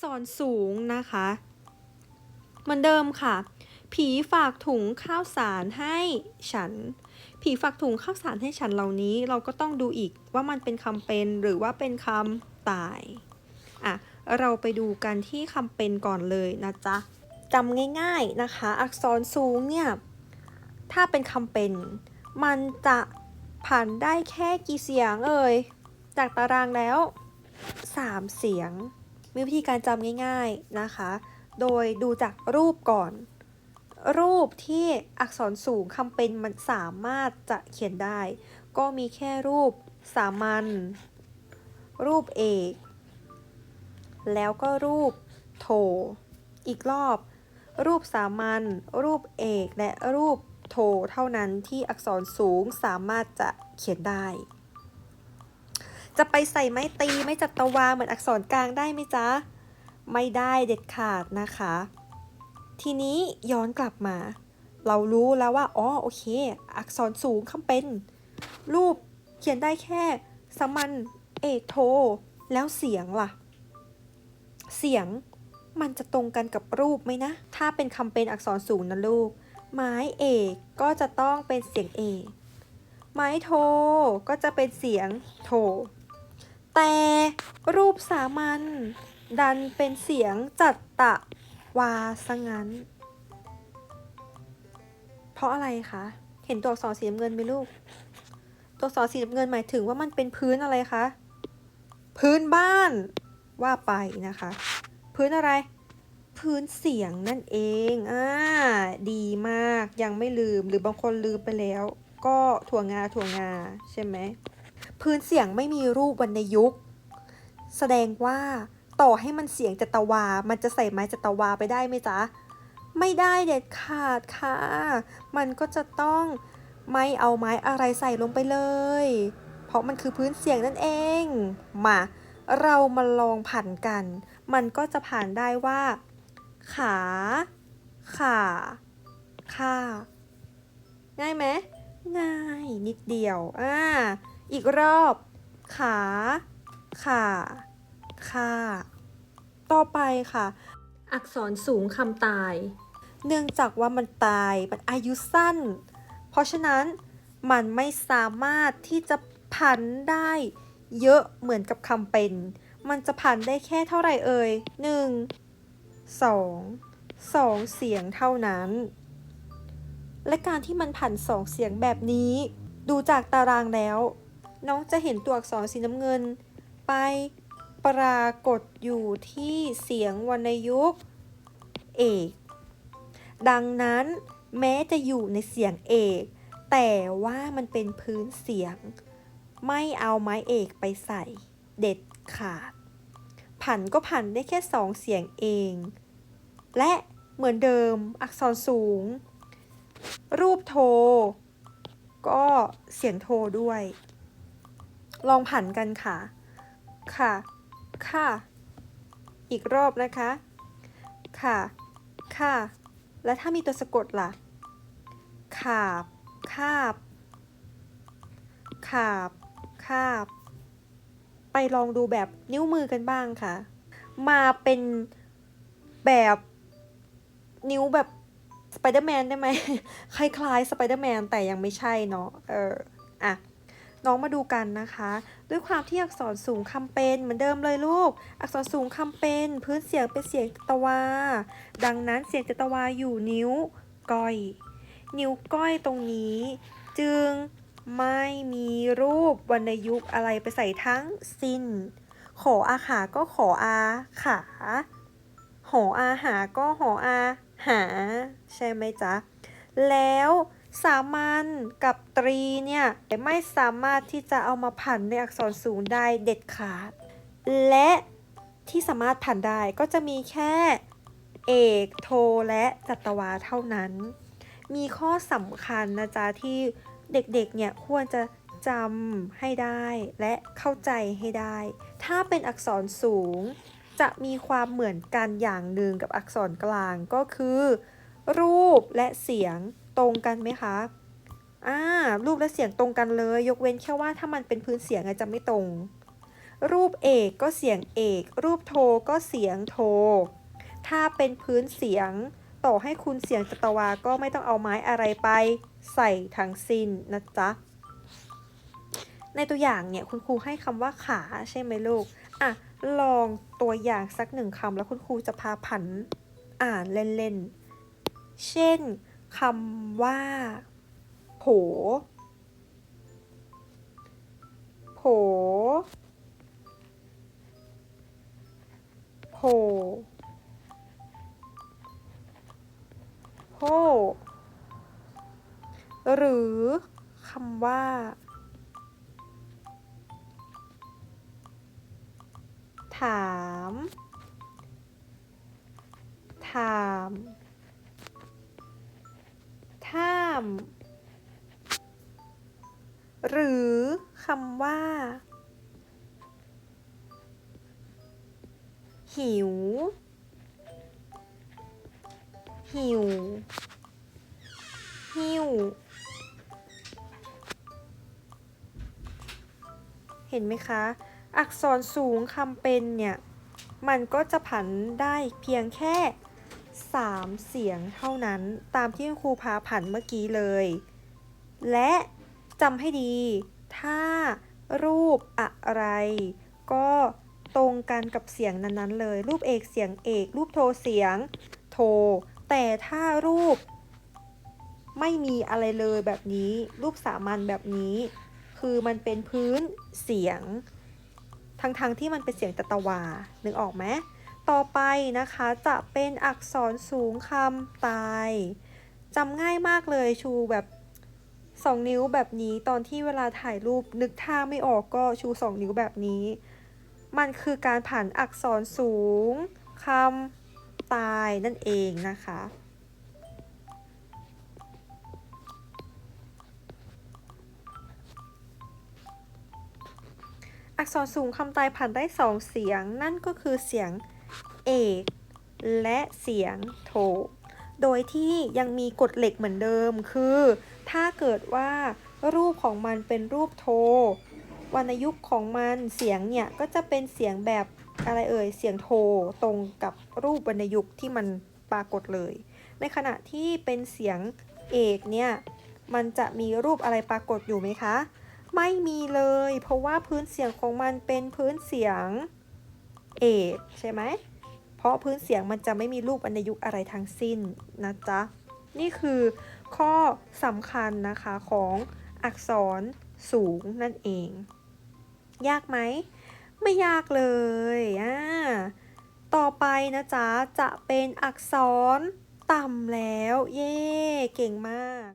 ษรสูงนะคะ เหมือนเดิมค่ะ ผีฝากถุงข้าวสารให้ฉัน ผีฝากถุงข้าวสารให้ฉันเหล่านี้ เราก็ต้องดูอีกว่ามันเป็นคำเป็นหรือว่าเป็นคำตาย อะ เราไปดูกันที่คำเป็นก่อนเลยนะจ๊ะจำง่ายๆนะคะ อักษรสูงเนี่ย ถ้าเป็นคำเป็น มันจะผ่านได้แค่กี่เสียงเอ่ย จากตารางแล้ว 3 เสียง มีวิธีการจำง่ายๆนะคะ โดยดูจากรูปก่อน รูปที่อักษรสูงคำเป็นมันสามารถจะเขียนได้ ก็มีแค่รูปสามัญรูปเอก แล้วก็รูปโท อีกรอบ รูปสามัญรูปเอกและรูปโทเท่านั้นที่อักษรสูงสามารถจะเขียนได้ จะไปใส่ไม้ตีไม่จัตวาเหมือนอักษรกลางได้ไหมจ๊ะ ไม่ได้เด็ดขาดนะคะ ทีนี้ย้อนกลับมา เรารู้แล้วว่าอ๋อโอเค อักษรสูงคำเป็น รูปเขียนได้แค่สมัญเอกโท แล้วเสียงล่ะ เสียงมันจะตรงกันกับรูปไหมนะ ถ้าเป็นคำเป็นอักษรสูงนะลูก ไม้เอกก็จะต้องเป็นเสียงเอกไม้โทก็จะเป็นเสียงโท แต่รูปสามัญดันเป็นเสียงจัตตะวาซะงั้น เพราะอะไรคะ เห็นตัวอักษรสีน้ำเงินไหมลูก ตัวอักษรสีน้ำเงินหมายถึงว่ามันเป็นพื้นอะไรคะ พื้นบ้านว่าไปนะคะ พื้นอะไร พื้นเสียงนั่นเอง อ่า ดีมาก ยังไม่ลืม หรือบางคนลืมไปแล้ว ก็ถั่วงาถั่วงาใช่ไหม พื้นเสียงไม่มีรูปวรรณยุกต์แสดงว่าต่อให้มันเสียงจัตวา มันจะใส่ไม้จัตวาไปได้ไหมจ๊ะ ไม่ได้เด็ดขาดค่ะ มันก็จะต้องไม่เอาไม้อะไรใส่ลงไปเลย เพราะมันคือพื้นเสียงนั่นเอง มา เรามาลองผันกัน มันก็จะผ่านได้ว่า ขา ขาค่าง่ายไหม ง่ายนิดเดียว อ่า อีกรอบ ขาขาค่าต่อไปค่ะ อักษรสูงคำตาย เนื่องจากว่ามันตาย มันอายุสั้น เพราะฉะนั้นมันไม่สามารถที่จะผันได้เยอะเหมือนกับคำเป็น มันจะผันได้แค่เท่าไหร่เอ่ยหนึ่งสองสองเสียงเท่านั้น และการที่มันผันสองเสียงแบบนี้ ดูจากตารางแล้ว น้องจะเห็นตัวอักษรสีน้ำเงิน ไปปรากฏอยู่ที่เสียงวรรณยุกต์เอก ดังนั้นแม้จะอยู่ในเสียงเอก แต่ว่ามันเป็นพื้นเสียง ไม่เอาไม้เอกไปใส่เด็ดขาด ผันก็ผันได้แค่สองเสียงเอง และเหมือนเดิมอักษรสูง รูปโท ก็เสียงโทด้วย ลองผันกันค่ะ ค่ะ ค่ะ อีกรอบนะคะ ค่ะ ค่ะ แล้วถ้ามีตัวสะกดล่ะ ขาบ คาบ ขาบ คาบ ไปลองดูแบบนิ้วมือกันบ้างค่ะ มาเป็นแบบนิ้วแบบสไปเดอร์แมนได้ไหมคล้ายๆสไปเดอร์แมนแต่ยังไม่ใช่เนาะ เออ อะ น้องมาดูกันนะคะ ด้วยความที่อักษรสูงคำเป็นเหมือนเดิมเลยลูก อักษรสูงคำเป็น พื้นเสียงเป็นเสียงตะวา ดังนั้นเสียงตะวาอยู่นิ้วก้อย นิ้วก้อยตรงนี้ จึงไม่มีรูปวรรณยุกต์อะไรไปใส่ทั้งสิ้น ขออาขาก็ขออาขา หออาหาก็หออาหา ใช่ไหมจ๊ะ แล้ว สามัญกับตรีเนี่ยไม่สามารถที่จะเอามาผันในอักษรสูงได้เด็ดขาด และที่สามารถผันได้ก็จะมีแค่ เอกโทและจัตวาเท่านั้น มีข้อสำคัญนะจ๊ะที่เด็กๆเนี่ยควรจะจำให้ได้และเข้าใจให้ได้ ถ้าเป็นอักษรสูงจะมีความเหมือนกันอย่างหนึ่งกับอักษรกลางก็คือ รูปและเสียง ตรงกันไหมคะอ่ารูปและเสียงตรงกันเลย ยกเว้นแค่ว่าถ้ามันเป็นพื้นเสียงอาจจะไม่ตรง รูปเอกก็เสียงเอก รูปโทก็เสียงโท ถ้าเป็นพื้นเสียง ต่อให้คุณเสียงจัตวาก็ไม่ต้องเอาไม้อะไรไป ใส่ทั้งสิ้นนะจ๊ะในตัวอย่างเนี่ยคุณครูให้คำว่าขาใช่ไหมลูกอะลองตัวอย่างสักหนึ่งคำแล้วคุณครูจะพาผันอ่านเล่นๆ เช่น คำว่า โผ โผ โผโพหรือคำว่า ถาม ถาม หรือคำว่า หิว หิว หิว เห็นไหมคะ อักษรสูงคำเป็นเนี่ย มันก็จะผันได้เพียงแค่ 3 เสียงเท่านั้นตามที่ครูพาผันเมื่อกี้เลย และจำให้ดี ถ้ารูปอะไร ก็ตรงกันกับเสียงนั้นๆเลย รูปเอกเสียงเอก รูปโทเสียงโท แต่ถ้ารูป ไม่มีอะไรเลยแบบนี้ รูปสามัญแบบนี้ คือมันเป็นพื้นเสียงทั้งๆทที่มันเป็นเสียงตะตะวานึกออกไหม ต่อไปนะคะจะเป็นอักษรสูงคำตายจำง่ายมากเลยชูแบบสองนิ้วแบบนี้ตอนที่เวลาถ่ายรูปนึกท่าไม่ออกก็ชูสองนิ้วแบบนี้ มันคือการผ่านอักษรสูงคำตายนั่นเองนะคะ อักษรสูงคำตายผ่านได้สองเสียงนั่นก็คือเสียง เอก และเสียงโท โดยที่ยังมีกฎเหล็กเหมือนเดิมคือ ถ้าเกิดว่ารูปของมันเป็นรูปโท วรรณยุกต์ของมันเสียงเนี่ยก็จะเป็นเสียงแบบอะไรเอ่ยเสียงโทตรงกับรูปวรรณยุกต์ที่มันปรากฏเลย ในขณะที่เป็นเสียงเอกเนี่ยมันจะมีรูปอะไรปรากฏอยู่ไหมคะ ไม่มีเลย เพราะว่าพื้นเสียงของมันเป็นพื้นเสียงเอกใช่ไหม เพราะพื้นเสียงมันจะไม่มีรูปวรรณยุกต์อะไรทั้งสิ้นนะจ๊ะ นี่คือข้อสำคัญนะคะของอักษรสูงนั่นเอง ยากไหม ไม่ยากเลยอ่าต่อไปนะจ๊ะ จะเป็นอักษรต่ำแล้ว เย่เก่งมาก